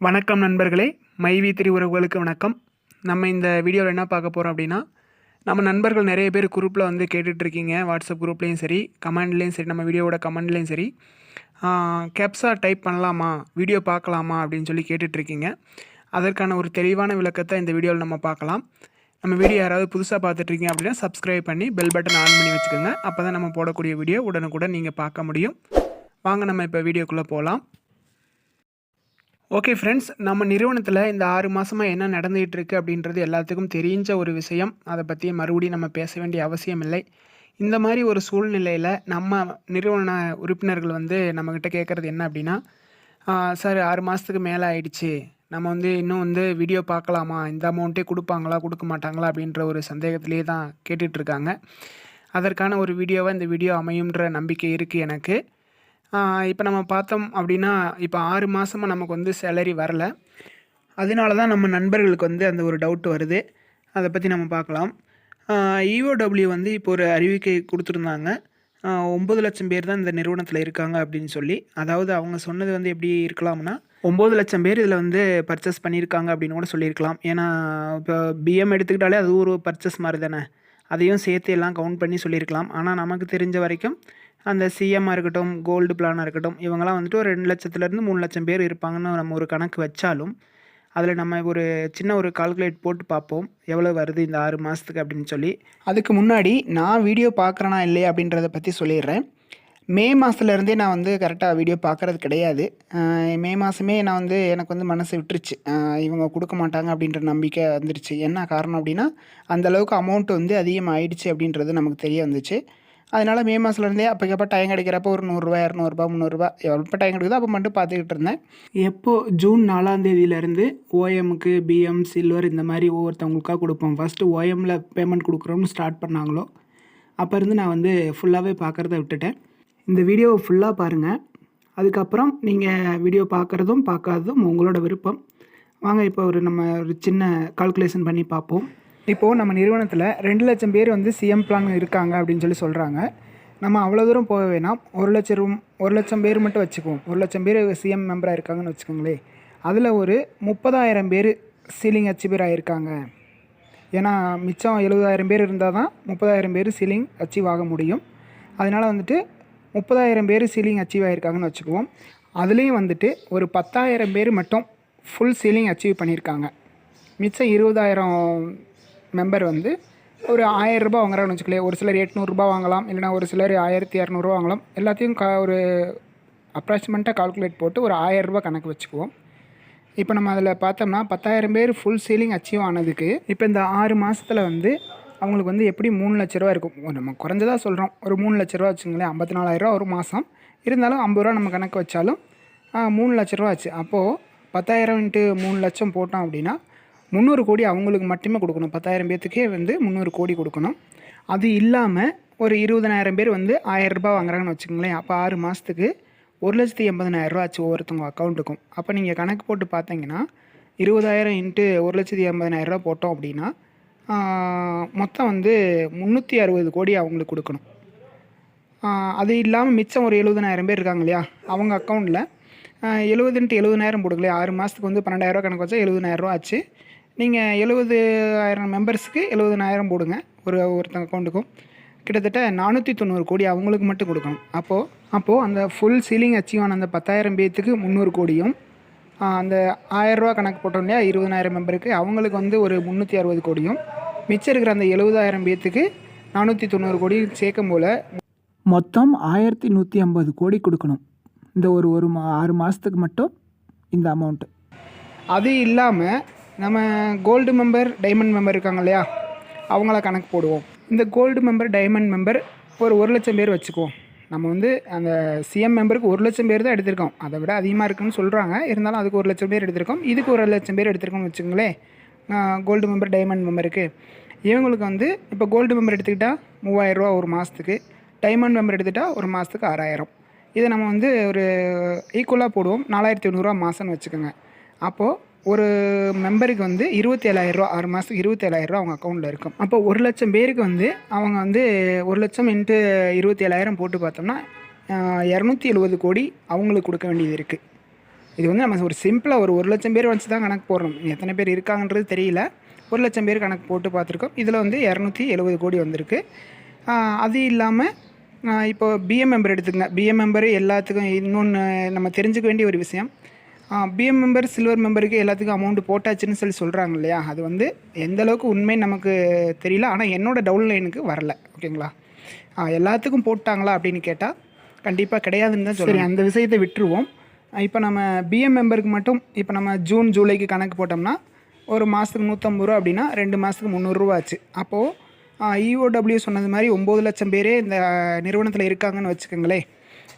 வணக்கம் நண்பர்களே. மைவி திரி உறவுகளுக்கு வணக்கம். நம்ம இந்த வீடியோவில் என்ன பார்க்க போகிறோம் அப்படின்னா நம்ம நண்பர்கள் நிறைய பேர் குரூப்பில் வந்து கேட்டுட்ருக்கீங்க. வாட்ஸ்அப் குரூப்லேயும் சரி கமெண்ட்லேயும் சரி நம்ம வீடியோவோட கமெண்ட்லேயும் சரி. கேப்ஸாக டைப் பண்ணலாமா? வீடியோ பார்க்கலாமா? அப்படின்னு சொல்லி கேட்டுட்ருக்கீங்க. அதற்கான ஒரு தெளிவான விளக்கத்தை இந்த வீடியோவில் நம்ம பார்க்கலாம். நம்ம வீடியோ யாராவது புதுசாக பார்த்துட்ருக்கீங்க அப்படின்னா சப்ஸ்கிரைப் பண்ணி பெல் பட்டன் ஆன் பண்ணி வச்சுக்கோங்க. அப்போ தான் நம்ம போடக்கூடிய வீடியோ உடனுக்குடன் நீங்கள் பார்க்க முடியும். வாங்க நம்ம இப்போ வீடியோக்குள்ளே போகலாம் ஓகே ஃப்ரெண்ட்ஸ் நம்ம நிறுவனத்தில் இந்த ஆறு மாதமாக என்ன நடந்துகிட்டு இருக்குது அப்படின்றது எல்லாத்துக்கும் தெரிஞ்ச ஒரு விஷயம். அதை பற்றி மறுபடியும் நம்ம பேச வேண்டிய அவசியம் இல்லை. இந்த மாதிரி ஒரு சூழ்நிலையில் நம்ம நிறுவன உறுப்பினர்கள் வந்து நம்மக்கிட்ட கேட்குறது என்ன அப்படின்னா சார் ஆறு மாதத்துக்கு மேலே ஆயிடுச்சு. நம்ம வந்து இன்னும் வந்து வீடியோ பார்க்கலாமா? இந்த அமௌண்ட்டே கொடுப்பாங்களா? கொடுக்க மாட்டாங்களா? அப்படின்ற ஒரு சந்தேகத்திலே தான் கேட்டுட்ருக்காங்க அதற்கான ஒரு வீடியோவாக இந்த வீடியோ அமையுன்ற நம்பிக்கை இருக்குது எனக்கு. இப்போ நம்ம பார்த்தோம் அப்படின்னா இப்போ ஆறு மாதமாக நமக்கு வந்து சேலரி வரல. அதனால தான் நம்ம நண்பர்களுக்கு வந்து அந்த ஒரு டவுட் வருது. அதை பற்றி நம்ம பார்க்கலாம். இஓடபிள்யூ வந்து இப்போ ஒரு அறிவிக்கை கொடுத்துருந்தாங்க. ஒம்பது லட்சம் பேர் தான் இந்த நிறுவனத்தில் இருக்காங்க அப்படின்னு சொல்லி. அதாவது அவங்க சொன்னது வந்து எப்படி இருக்கலாம்னா ஒம்பது லட்சம் பேர் இதில் வந்து பர்ச்சேஸ் பண்ணியிருக்காங்க அப்படின்னு கூட சொல்லியிருக்கலாம். ஏன்னா இப்போ பிஎம் எடுத்துக்கிட்டாலே அது ஒரு பர்ச்சேஸ் மாதிரி தானே. அதையும் சேர்த்து எல்லாம் கவுண்ட் பண்ணி சொல்லியிருக்கலாம். ஆனால் நமக்கு தெரிஞ்ச வரைக்கும் அந்த சிஎம்மாக இருக்கட்டும் கோல்டு பிளானாக இருக்கட்டும் இவங்கெல்லாம் வந்துட்டு ஒரு ரெண்டு லட்சத்துலேருந்து மூணு லட்சம் பேர் இருப்பாங்கன்னு நம்ம ஒரு கணக்கு வச்சாலும் அதில் நம்ம ஒரு சின்ன ஒரு கால்குலேட் போட்டு பார்ப்போம் எவ்வளோ வருது இந்த ஆறு மாதத்துக்கு அப்படின்னு சொல்லி. அதுக்கு முன்னாடி நான் வீடியோ பார்க்குறேனா இல்லையா அப்படின்றத பற்றி சொல்லிடுறேன். மே மாதத்துலேருந்தே நான் வந்து கரெக்டாக வீடியோ பார்க்குறது கிடையாது. மே மாதமே நான் வந்து எனக்கு வந்து மனசு விட்டுருச்சு. இவங்க கொடுக்க மாட்டாங்க அப்படின்ற நம்பிக்கை வந்துருச்சு. என்ன காரணம் அப்படின்னா அந்தளவுக்கு அமௌண்ட் வந்து அதிகமாகிடுச்சு அப்படின்றது நமக்கு தெரிய வந்துச்சு. அதனால் மே மாதத்துலேருந்தே அப்போக்கப்போ டைம் கிடைக்கிறப்ப ஒரு நூறுரூவா இரநூறுபா முந்நூறுரூவா எப்போ டைம் கிடைக்குதோ அப்போ மட்டும் பார்த்துக்கிட்டு இருந்தேன். எப்போது ஜூன் நாலாம் தேதியிலேருந்து ஓஎம்க்கு பிஎம் சில்வர் இந்த மாதிரி ஒவ்வொருத்தவங்களுக்காக கொடுப்போம். ஃபஸ்ட்டு ஓஎம்மில் பேமெண்ட் கொடுக்குறோம்னு ஸ்டார்ட் பண்ணாங்களோ அப்போ இருந்து நான் வந்து ஃபுல்லாகவே பார்க்குறத விட்டுட்டேன். இந்த வீடியோவை ஃபுல்லாக பாருங்கள் அதுக்கப்புறம் நீங்கள் வீடியோ பார்க்குறதும் பார்க்காததும் உங்களோட விருப்பம். வாங்க இப்போ ஒரு நம்ம ஒரு சின்ன கால்குலேஷன் பண்ணி பார்ப்போம். இப்போது நம்ம நிறுவனத்தில் ரெண்டு லட்சம் பேர் வந்து சிஎம் பிளான் இருக்காங்க அப்படின்னு சொல்லி சொல்கிறாங்க நம்ம அவ்வளோ தூரம் போக வேணாம். ஒரு லட்சம் ரூம் ஒரு லட்சம் பேர் மட்டும் வச்சுக்குவோம். ஒரு லட்சம் பேர் சிஎம் மெம்பராக இருக்காங்கன்னு வச்சுக்கோங்களேன் அதில் ஒரு முப்பதாயிரம் பேர் சீலிங் அச்சீவர் ஆகியிருக்காங்க ஏன்னா மிச்சம் எழுபதாயிரம் பேர் இருந்தால் தான் முப்பதாயிரம் பேர் சீலிங் அச்சீவ் ஆக முடியும். அதனால் வந்துட்டு முப்பதாயிரம் பேர் சீலிங் அச்சீவ் ஆகியிருக்காங்கன்னு வச்சுக்குவோம். அதுலேயும் வந்துட்டு ஒரு பத்தாயிரம் பேர் மட்டும் ஃபுல் சீலிங் அச்சீவ் பண்ணியிருக்காங்க. மிச்சம் இருபதாயிரம் மெம்பர் வந்து ஒரு ஆயிரரூபா வாங்குறாங்கன்னு வச்சுக்கலையே ஒரு சிலர் எட்நூறுரூபா வாங்கலாம் இல்லைனா ஒரு சிலர் ஆயிரத்தி இரநூறுவா வாங்கலாம். எல்லாத்தையும் க ஒரு அப்ராக்சிமெண்ட்டாக கால்குலேட் போட்டு ஒரு ஆயிரரூபா கணக்கு வச்சுக்குவோம். இப்போ நம்ம அதில் பார்த்தோம்னா பத்தாயிரம் பேர் ஃபுல் சீலிங் அச்சீவ் ஆனதுக்கு இப்போ இந்த ஆறு மாதத்தில் வந்து அவங்களுக்கு வந்து எப்படி மூணு லட்ச ரூபா இருக்கும்? நம்ம குறைஞ்சதாக சொல்கிறோம் ஒரு மூணு லட்ச ரூபா வச்சுங்களேன் ஐம்பத்தி நாலாயிரரூவா ஒரு மாதம் இருந்தாலும் ஐம்பது ரூபா நம்ம கணக்கு வச்சாலும் மூணு லட்ச ரூபா ஆச்சு. அப்போது பத்தாயிரம் இன்ட்டு மூணு லட்சம் போட்டோம் அப்படின்னா முந்நூறு கோடி அவங்களுக்கு மட்டுமே கொடுக்கணும். பத்தாயிரம் பேர்த்துக்கே வந்து முந்நூறு கோடி கொடுக்கணும். அது இல்லாமல் ஒரு இருபதனாயிரம் பேர் வந்து ஆயிரரூபா வாங்குறாங்கன்னு வச்சுக்கோங்களேன். அப்போ ஆறு மாதத்துக்கு ஒரு லட்சத்தி எண்பதனாயிரரூவா ஆச்சு ஒவ்வொருத்தவங்க அக்கௌண்ட்டுக்கும் அப்போ நீங்கள் கணக்கு போட்டு பார்த்தீங்கன்னா இருபதாயிரம் இன்ட்டு ஒரு லட்சத்தி எண்பதனாயிரரூவா போட்டோம் அப்படின்னா மொத்தம் வந்து முந்நூற்றி அறுபது கோடி அவங்களுக்கு கொடுக்கணும். அது இல்லாமல் மிச்சம் ஒரு எழுபதனாயிரம் பேர் இருக்காங்க இல்லையா? அவங்க அக்கௌண்ட்டில் எழுபதுன்ட்டு எழுபதாயிரம் போடுங்களே ஆறு மாதத்துக்கு வந்து பன்னெண்டாயிரரூவா கணக்கு வச்சா எழுபதனாயிரரூவா ஆச்சு. நீங்கள் எழுபது ஆயிரம் மெம்பர்ஸுக்கு எழுபதனாயிரம் போடுங்க. ஒரு ஒருத்தங்க அக்கௌண்ட்டுக்கும் கிட்டத்தட்ட நானூற்றி தொண்ணூறு கோடி அவங்களுக்கு மட்டும் கொடுக்கணும். அப்போது அப்போது அந்த ஃபுல் சீலிங் அச்சீவ் ஆன அந்த பத்தாயிரம் பேர்த்துக்கு முந்நூறு கோடியும் அந்த ஆயரூவா கணக்கு போட்டோம் இல்லையா இருபதனாயிரம் மெம்பருக்கு அவங்களுக்கு வந்து ஒரு முந்நூற்றி அறுபது கோடியும். மிச்சம் இருக்கிற அந்த எழுபதாயிரம் பேர்த்துக்கு நானூற்றி தொண்ணூறு கோடி சேர்க்கும் போல் மொத்தம் ஆயிரத்தி நூற்றி ஐம்பது கோடி கொடுக்கணும். இந்த ஒரு ஒரு மா ஆறு மாதத்துக்கு மட்டும் இந்த அமௌண்ட்டு அது இல்லாமல் நம்ம கோல்டு மெம்பர் டைமண்ட் மெம்பர் இருக்காங்க இல்லையா? அவங்கள கணக்கு போடுவோம். இந்த கோல்டு மெம்பர் டைமண்ட் மெம்பர் ஒரு ஒரு லட்சம் பேர் வச்சுக்குவோம். நம்ம வந்து அந்த சிஎம் மெம்பருக்கு ஒரு லட்சம் பேர் தான் எடுத்திருக்கோம். அதை விட அதிகமாக இருக்குன்னு சொல்கிறாங்க இருந்தாலும் அதுக்கு ஒரு லட்சம் பேர் எடுத்திருக்கோம். இதுக்கு ஒரு லட்சம் பேர் எடுத்திருக்கோம்னு வச்சுக்கோங்களேன். கோல்டு மெம்பர் டைமண்ட் மெம்பருக்கு இவங்களுக்கு வந்து இப்போ கோல்டு மெம்பர் எடுத்துக்கிட்டால் மூவாயிரரூவா ஒரு மாதத்துக்கு டைமண்ட் மெம்பர் எடுத்துக்கிட்டால் ஒரு மாதத்துக்கு ஆறாயிரம். இதை நம்ம வந்து ஒரு ஈக்குவலாக போடுவோம். நாலாயிரத்தி ஐநூறுரூவா மாதம்னு வச்சுக்கோங்க. அப்போது ஒரு மெம்பருக்கு வந்து இருபத்தி ஏழாயிரரூவா ஆறு மாதத்துக்கு இருபத்தி ஏழாயிரரூவா அவங்க அக்கௌண்ட்டில் இருக்கும். அப்போ ஒரு லட்சம் பேருக்கு வந்து அவங்க வந்து ஒரு லட்சம் இன்ட்டு இருபத்தி ஏழாயிரம் போட்டு பார்த்தோம்னா இரநூத்தி எழுபது கோடி அவங்களுக்கு கொடுக்க வேண்டியது இருக்குது இது வந்து நம்ம ஒரு சிம்பிளாக ஒரு ஒரு லட்சம் பேர் வச்சு தான் கணக்கு போடுறோம். எத்தனை பேர் இருக்காங்கன்றது தெரியல. ஒரு லட்சம் பேர் கணக்கு போட்டு பார்த்துருக்கோம். இதில் வந்து இரநூத்தி எழுபது கோடி வந்திருக்கு. அது இல்லாமல் இப்போ பிஎம் மெம்பர் எடுத்துக்கங்க. பிஎம் மெம்பர் எல்லாத்துக்கும் இன்னொன்று நம்ம தெரிஞ்சுக்க வேண்டிய ஒரு விஷயம். பிஎம் மெம்பர் சில்வர் மெம்பருக்கு எல்லாத்துக்கும் அமௌண்ட் போட்டாச்சுன்னு சொல்லி சொல்கிறாங்க இல்லையா? அது வந்து எந்த அளவுக்கு உண்மை நமக்கு தெரியல. ஆனால் என்னோடய டவுன் லைனுக்கு வரல. ஓகேங்களா? எல்லாத்துக்கும் போட்டாங்களா அப்படின்னு கேட்டால் கண்டிப்பாக கிடையாதுன்னு தான் சரி அந்த விஷயத்தை விட்டுருவோம். இப்போ நம்ம பிஎம் மெம்பருக்கு மட்டும் இப்போ நம்ம ஜூன் ஜூலைக்கு கணக்கு போட்டோம்னா ஒரு மாதத்துக்கு நூற்றம்பது ரூபா அப்படின்னா ரெண்டு மாதத்துக்கு முந்நூறுரூவா ஆச்சு. அப்போது இஓடபிள்யூ சொன்னது மாதிரி ஒம்பது லட்சம் பேரே இந்த நிறுவனத்தில் இருக்காங்கன்னு வச்சுக்கோங்களேன்.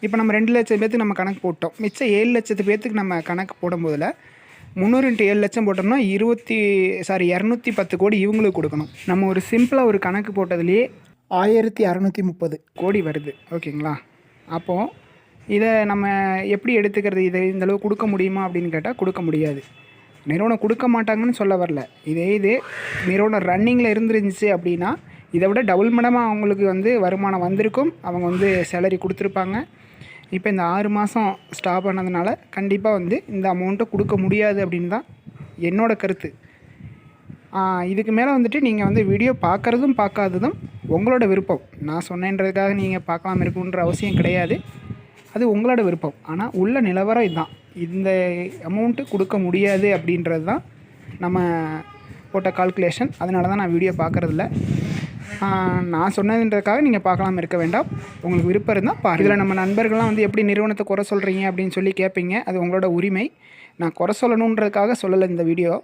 இப்போ நம்ம ரெண்டு லட்சம் பேர்த்துக்கு நம்ம கணக்கு போட்டோம். மிச்சம் ஏழு லட்சத்து பேர்த்துக்கு நம்ம கணக்கு போடும்போதில் முந்நூறு இன்ட்டு ஏழு லட்சம் போட்டோம்னா இருபத்தி சாரி இரநூத்தி பத்து கோடி இவங்களுக்கு கொடுக்கணும். நம்ம ஒரு சிம்பிளாக ஒரு கணக்கு போட்டதுலேயே ஆயிரத்தி அறநூற்றி முப்பது கோடி வருது. ஓகேங்களா? அப்போது இதை நம்ம எப்படி எடுத்துக்கிறது? இதை இந்த அளவு கொடுக்க முடியுமா அப்படின்னு கேட்டால் கொடுக்க முடியாது. நிறுவனம் கொடுக்க மாட்டாங்கன்னு சொல்ல வரல. இதே இது நிறுவனம் ரன்னிங்கில் இருந்துருந்துச்சு அப்படின்னா இதை விட டபுள் மடமாக அவங்களுக்கு வந்து வருமானம் வந்திருக்கும். அவங்க வந்து சேலரி கொடுத்துருப்பாங்க. இப்போ இந்த ஆறு மாதம் ஸ்டாப் பண்ணதுனால கண்டிப்பாக வந்து இந்த அமௌண்ட்டை கொடுக்க முடியாது அப்படின்னு தான் என்னோடய கருத்து. இதுக்கு மேலே வந்துட்டு நீங்கள் வந்து வீடியோ பார்க்குறதும் பார்க்காததும் உங்களோட விருப்பம். நான் சொன்னேன்றதுக்காக நீங்கள் பார்க்காம இருக்குன்ற அவசியம் கிடையாது. அது உங்களோட விருப்பம். ஆனால் உள்ள நிலவரம் இதுதான். இந்த அமௌண்ட்டு கொடுக்க முடியாது அப்படின்றது தான் நம்ம போட்ட கால்குலேஷன் அதனால தான் நான் வீடியோ பார்க்குறதில்ல. நான் சொன்னதுன்றதுக்காக நீங்கள் பார்க்கலாம் இருக்க வேண்டாம். உங்களுக்கு விருப்பம் இருந்தால் பாருங்கள் இதில் நம்ம நண்பர்கள்லாம் வந்து எப்படி நிறுவனத்தை குறை சொல்கிறீங்க அப்படின்னு சொல்லி கேட்பீங்க அது உங்களோட உரிமை. நான் குறை சொல்லணுன்றதுக்காக சொல்லலை இந்த வீடியோ.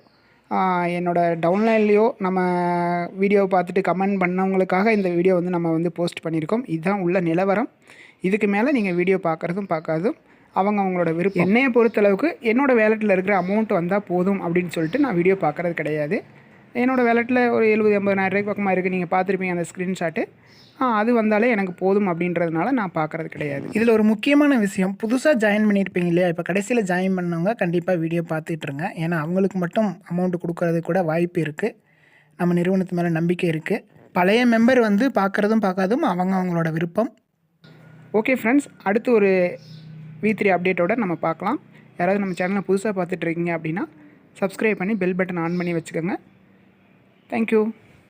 என்னோட டவுன்லைன்லேயோ நம்ம வீடியோவை பார்த்துட்டு கமெண்ட் பண்ணவங்களுக்காக இந்த வீடியோ வந்து நம்ம வந்து போஸ்ட் பண்ணியிருக்கோம். இதுதான் உள்ள நிலவரம். இதுக்கு மேலே நீங்கள் வீடியோ பார்க்குறதும் பார்க்காதும் அவங்க அவங்களோட விருப்பம். என்னையை பொறுத்தளவுக்கு என்னோடய வேலெட்டில் இருக்கிற அமௌண்ட் வந்தால் போதும் அப்படின்னு சொல்லிட்டு நான் வீடியோ பார்க்குறது கிடையாது. என்னோட வேலெட்டில் ஒரு எழுபது எண்பதாயிரம் ரூபாய்க்கு பக்கமாக இருக்குது நீங்கள் பார்த்துருப்பீங்க அந்த ஸ்க்ரீன்ஷாட்டு அது வந்தாலே எனக்கு போதும் அப்படின்றதுனால நான் பார்க்குறது கிடையாது. இதில் ஒரு முக்கியமான விஷயம் புதுசாக ஜாயின் பண்ணியிருப்பீங்க இல்லையா? இப்போ கடைசியில் ஜாயின் பண்ணவங்க கண்டிப்பாக வீடியோ பார்த்துட்ருங்க ஏன்னா அவங்களுக்கு மட்டும் அமௌண்ட் கொடுக்கறது கூட வாய்ப்பு இருக்குது நம்ம நிறுவனத்து மேலே நம்பிக்கை இருக்குது பழைய மெம்பர் வந்து பார்க்குறதும் பார்க்காதும் அவங்க அவங்களோட விருப்பம். ஓகே ஃப்ரெண்ட்ஸ் அடுத்து ஒரு வி த்ரீ அப்டேட்டோட நம்ம பார்க்கலாம். யாராவது நம்ம சேனலை புதுசாக பார்த்துட்டு இருக்கீங்க அப்படின்னா சப்ஸ்கிரைப் பண்ணி பெல் பட்டன் ஆன் பண்ணி வச்சுக்கோங்க. Thank you.